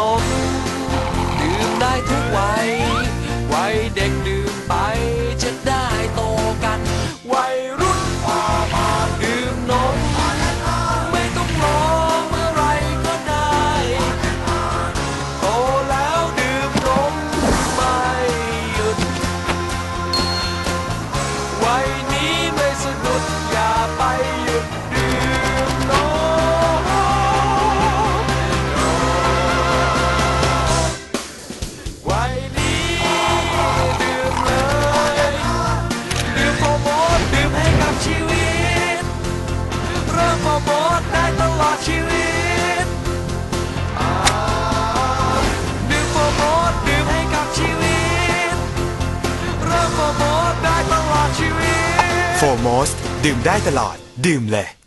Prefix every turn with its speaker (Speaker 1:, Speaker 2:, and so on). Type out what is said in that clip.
Speaker 1: Oh. โปรอมทได้ตลอดชีวิตดื่มโปรอมทดื่มให้กับชีวิต เริ่มโปรอมทได้ตลอดชีวิต โฟ
Speaker 2: มอสดื่มได้ตลอด ดื่มเลย